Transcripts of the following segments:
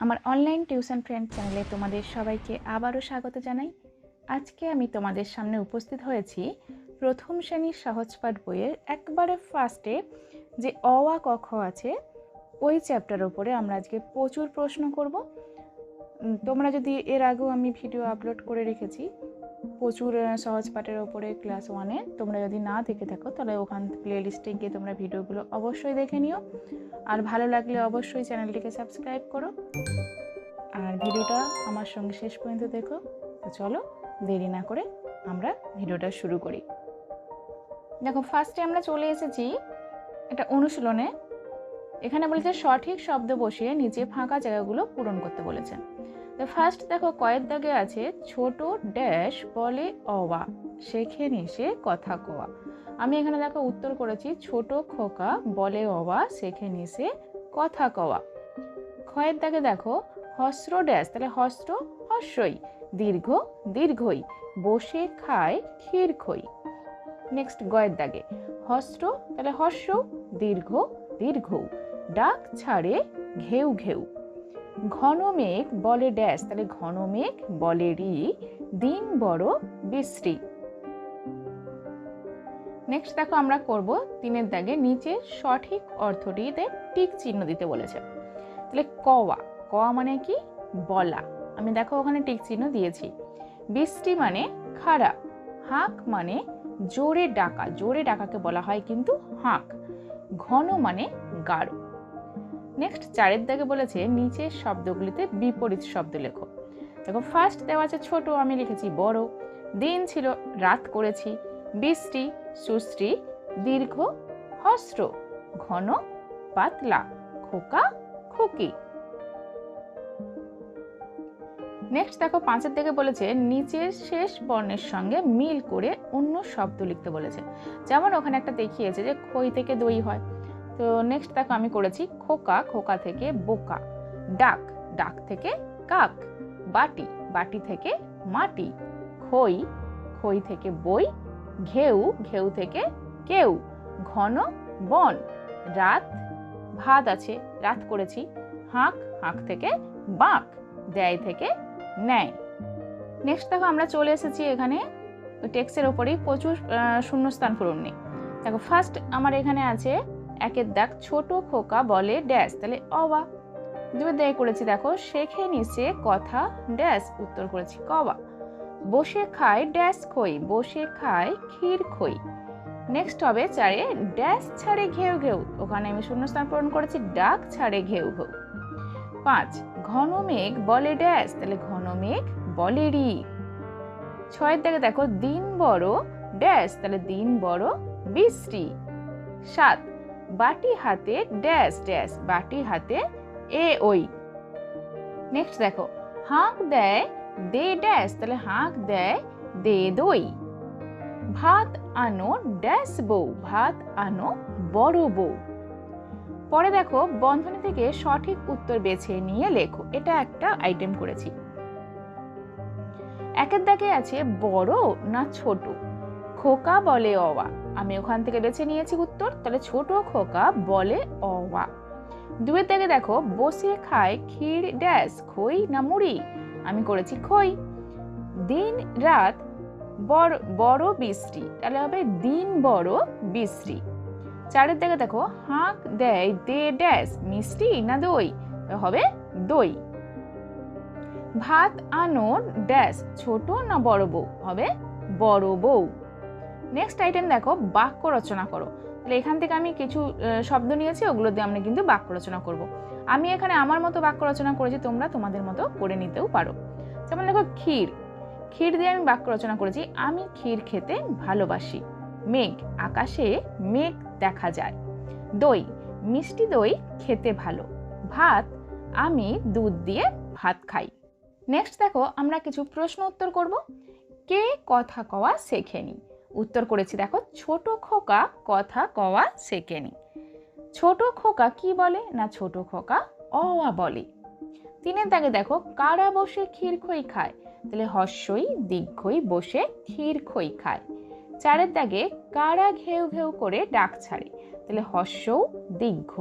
আমার online tuition friend চ্যানেলে তোমাদের সবাইকে আবারও স্বাগত জানাই। আজকে আমি তোমাদের সামনে উপস্থিত হয়েছি প্রথম শ্রেণির সহজপাঠ বইয়ের একবারে ফার্স্টে যে অ আ ক খ আছে, ওই চ্যাপ্টার ওপরে আমরা আজকে প্রচুর প্রশ্ন করব। তোমরা যদি এর আগেও আমি ভিডিও আপলোড করে রেখেছি প্রচুর সহজ পাঠের ওপরে ক্লাস ওয়ানে তোমরা যদি না দেখে থাকো, তাহলে ওখান প্লে লিস্টে গিয়ে তোমরা ভিডিওগুলো অবশ্যই দেখে নিও। আর ভালো লাগলে অবশ্যই চ্যানেলটিকে সাবস্ক্রাইব করো। আর ভিডিওটা আমার সঙ্গে শেষ পর্যন্ত দেখো। তো চলো, দেরি না করে আমরা ভিডিওটা শুরু করি। দেখো ফার্স্টে আমরা চলে এসেছি একটা অনুশীলনে। এখানে বলেছে, সঠিক শব্দ বসিয়ে নিচে ফাঁকা জায়গাগুলো পূরণ করতে বলেছে। তো ফার্স্ট দেখো কয়েক দাগে আছে, ছোট ড্যাশ বলে অওয়া। শেখে নিশে কথা কোয়া। আমি এখানে দেখো উত্তর করেছি, ছোট খোকা বলে অওয়া শেখে নিশে কথা কওয়া ক্ষয়ের দাগে দেখো, হস্র ড্যাশ তাহলে হস্র হস্যই দীর্ঘ দীর্ঘই, বসে খায় ক্ষীর খই। নেক্সট গয়ের দাগে, হস্র, তাহলে হস্য দীর্ঘ দীর্ঘ ডাক ছাড়ে ঘেউ ঘেউ। ঘন মেঘ বলে ড্যাশ, তাহলে ঘন মেঘ বলে রি, দিন বড় বৃষ্টি। নেক্সট দেখো আমরা করব তিনের দাগে নিচে সঠিক অর্থটিতে টিক চিহ্ন দিতে বলেছে। তাহলে কওয়া কওয়া মানে কি? বলা। আমি দেখো ওখানে টিক চিহ্ন দিয়েছি। বৃষ্টি মানে খারাপ হাঁক মানে জোরে ডাকা, জোরে ডাকাকে বলা হয় কিন্তু হাঁক। ঘন মানে গাঢ়। নেক্সট চারের দাগে বলেছে, নিচের শব্দগুলিতে বিপরীত শব্দ লেখো। দেখো ফার্স্ট দেওয়া আছে ছোট, আমি লিখেছি বড়। দিন ছিল, রাত করেছি। বৃষ্টি, সুশ্রী, দীর্ঘ, হস্র, ঘন, পাতলা, খোকা, খুকি। নেক্সট দেখো, পাঁচের দিকে বলেছে, নিচের শেষ বর্ণের সঙ্গে মিল করে অন্য শব্দ লিখতে বলেছে। যেমন ওখানে একটা দেখিয়েছে যে, খই থেকে দই হয়। তো নেক্সট দেখো আমি করেছি খোকা খোকা থেকে বোকা। ডাক ডাক থেকে কাক। বাটি বাটি থেকে মাটি। খই খই থেকে বই। ঘেউ ঘেউ থেকে কেউ। ঘন, বন। রাত, ভাত আছে, রাত করেছি। হাঁক হাঁক থেকে বাঁক। দেয় থেকে নেয় নেক্সট দেখো আমরা চলে এসেছি এখানে। টেক্সের ওপরেই প্রচুর শূন্যস্থান পূরণ নেই। দেখো ফার্স্ট আমার এখানে আছে একের দাগ ছোট খোকা বলে ড্যাশ। তাহলে অবা দুই দায় করেছি দেখো, শেখে নিচে কথা ড্যাশ, উত্তর করেছি কবা বসে খায় ড্যাশ খই, বসে খায় ক্ষীর খই। নেক্সট হবে চারে ড্যাশ ছাড়ে ঘেউ ঘেউ। ওখানে আমি শূন্যস্থান পূরণ করেছি, ডাক ছাড়ে ঘেউ ঘেউ। পাঁচ, ঘন মেঘ বলে ড্যাশ, তাহলে ঘন মেঘ বলে রি ছয়ের দিকে দেখো, দিন বড় ড্যাশ, তাহলে দিন বড় বৃষ্টি। সাত বাটি হাতে ড্যাশ ড্যাশ, বাটি হাতে এ, ওই। নেক্সট দেখো, হাঁক দেয়, দে, ড্যাশ, তাহলে হাঁক দেয়, দে, দই। ভাত আনো, ড্যাশ বউ, ভাত আনো, বড় বউ। পরে দেখো, বন্ধনী থেকে সঠিক উত্তর বেছে নিয়ে লেখো, এটা একটা আইটেম করেছি। একের দাগে আছে বড় না ছোট? খোকা বলে অওয়া। আমি ওখান থেকে বেছে নিয়েছি উত্তর, তাহলে ছোট খোকা বলে অওয়া। দুয়ের দাগে দেখো, বসে খায় ক্ষীর ড্যাশ খই না মুড়ি? আমি করেছি খই। দিন রাত বড় বড় বৃষ্টি তাহলে হবে দিন বড় বৃষ্টি চারের দিকে দেখো, হাঁক দেয় দে ড্যাশ মিষ্টি না দই? হবে দই। ভাত আনো ড্যাশ ছোট না বড় বউ? হবে বড় বউ। নেক্সট আইটেম দেখো, বাক্য রচনা করো। তাহলে এখান থেকে আমি কিছু শব্দ নিয়েছি, ওগুলো দিয়ে আমরা কিন্তু বাক্য রচনা করব। আমি এখানে আমার মতো বাক্য রচনা করেছি, তোমরা তোমাদের মতো করে নিতেও পারো। যেমন দেখো, ক্ষীর। ক্ষীর দিয়ে আমি বাক্য রচনা করেছি, আমি ক্ষীর খেতে ভালোবাসি। মেঘ, আকাশে মেঘ দেখা যায়। দই, মিষ্টি দই খেতে ভালো। ভাত, আমি দুধ দিয়ে ভাত খাই। নেক্সট দেখো, আমরা কিছু প্রশ্ন উত্তর করব। কে কথা কওয়া শেখেনি? উত্তর করেছি। দেখো, ছোট খোকা কথা কওয়া শেখেনি। ছোট খোকা কি বলে না ছোট খোকা অওয়া বলে? তিনের দাগে দেখো, কারা বসে ক্ষীর খই খায়? তাহলে হর্ষই দীর্ঘই বসে ক্ষীর খই খায়। চারের দাগে কারা ঘেউ ঘেউ করে ডাক ছাড়ে? তাহলে হর্ষও দীর্ঘ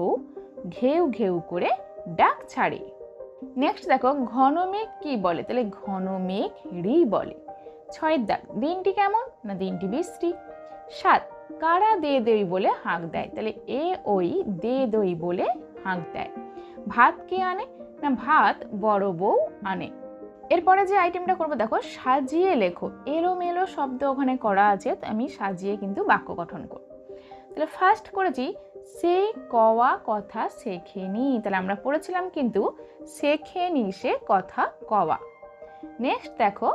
ঘেউ ঘেউ করে ডাক ছাড়ে। নেক্সট দেখো ঘন মেঘ কি বলে? তাহলে ঘন মেঘ রি বলে। ছয়ের দাগ, দিনটি কেমন না দিনটি বৃষ্টি? সাত, কারা দে দই বলে হাঁক দেয়? তাহলে এ, ওই, দে দই বলে হাঁক দেয়। ভাত কে আনে? না, ভাত বড় বউ আনে। এরপরে যে আইটেমটা করব, দেখো, সাজিয়ে লেখো। এলোমেলো শব্দ ওখানে করা আছে আমি সাজিয়ে কিন্তু বাক্য গঠন করব। তাহলে ফার্স্ট করেছি, সে কওয়া কথা শেখেনি। তাহলে আমরা পড়েছিলাম কিন্তু, শেখেনি সে কথা কওয়া। নেক্সট দেখো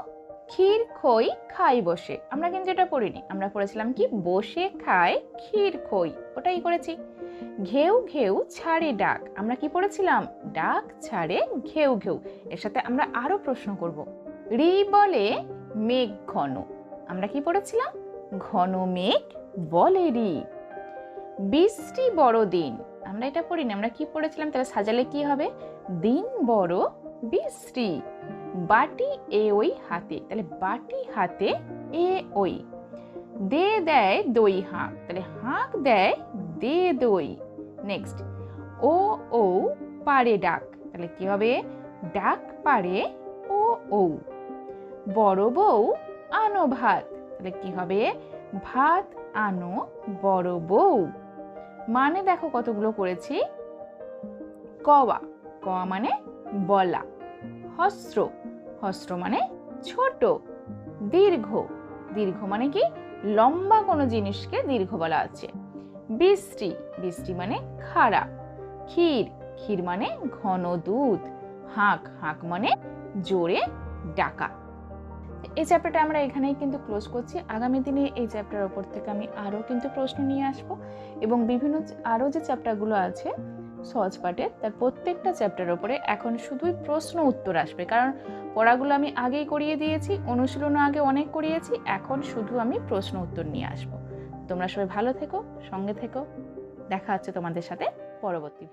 ক্ষীর খই খাই বসে। আমরা কিন্তু এটা পড়িনি আমরা পড়েছিলাম কি? বসে খায় ক্ষীর খই। ওটাই করেছি। ঘেউ ঘেউ ছাড়ে ডাক। আমরা কি পড়েছিলাম? ডাক ছাড়ে ঘেউ ঘেউ। এর সাথে আমরা আরও প্রশ্ন করব। রি বলে মেঘ ঘন। আমরা কি পড়েছিলাম? ঘন মেঘ বলে রি। বৃষ্টি বড় দিন। আমরা এটা পড়িনি। আমরা কি পড়েছিলাম? তাহলে সাজালে কি হবে? দিন বড় বৃষ্টি। বাটি এ ওই হাতে, তাহলে বাটি হাতে এ ওই। দে দেয় দই হাঁক, তাহলে হাঁক দেয় দে দই। নেক্সট ও ও পারে ডাক, তাহলে কি হবে? ডাক পারে ও ও বড় বউ আনো ভাত, তাহলে কি হবে? ভাত আনো বড় বউ। মানে দেখো কতগুলো করেছি। কওয়া কওয়া মানে বলা। হস্ত্র হস্ত্র মানে ছোট, দীর্ঘ। দীর্ঘ মানে কি? লম্বা কোনো জিনিসকে দীর্ঘ বলা আছে। বৃষ্টি বৃষ্টি মানে খাড়া। ক্ষীর ক্ষীর মানে ঘন দুধ। হাঁক হাঁক মানে জোরে ডাকা। এই চ্যাপ্টারটা আমরা এখানেই কিন্তু ক্লোজ করছি। আগামী দিনে এই চ্যাপ্টার ওপর থেকে আমি আরও কিন্তু প্রশ্ন নিয়ে আসব এবং বিভিন্ন আরও যে চ্যাপ্টারগুলো আছে সহজ পাঠে, তার প্রত্যেকটা চ্যাপ্টার ওপরে এখন শুধুই প্রশ্ন উত্তর আসবে। কারণ পড়াগুলো আমি আগেই করিয়ে দিয়েছি, অনুশীলনও আগে অনেক করিয়েছি, এখন শুধু আমি প্রশ্ন উত্তর নিয়ে আসব। তোমরা সবাই ভালো থেকো, সঙ্গে থেকো। দেখা হচ্ছে তোমাদের সাথে পরবর্তী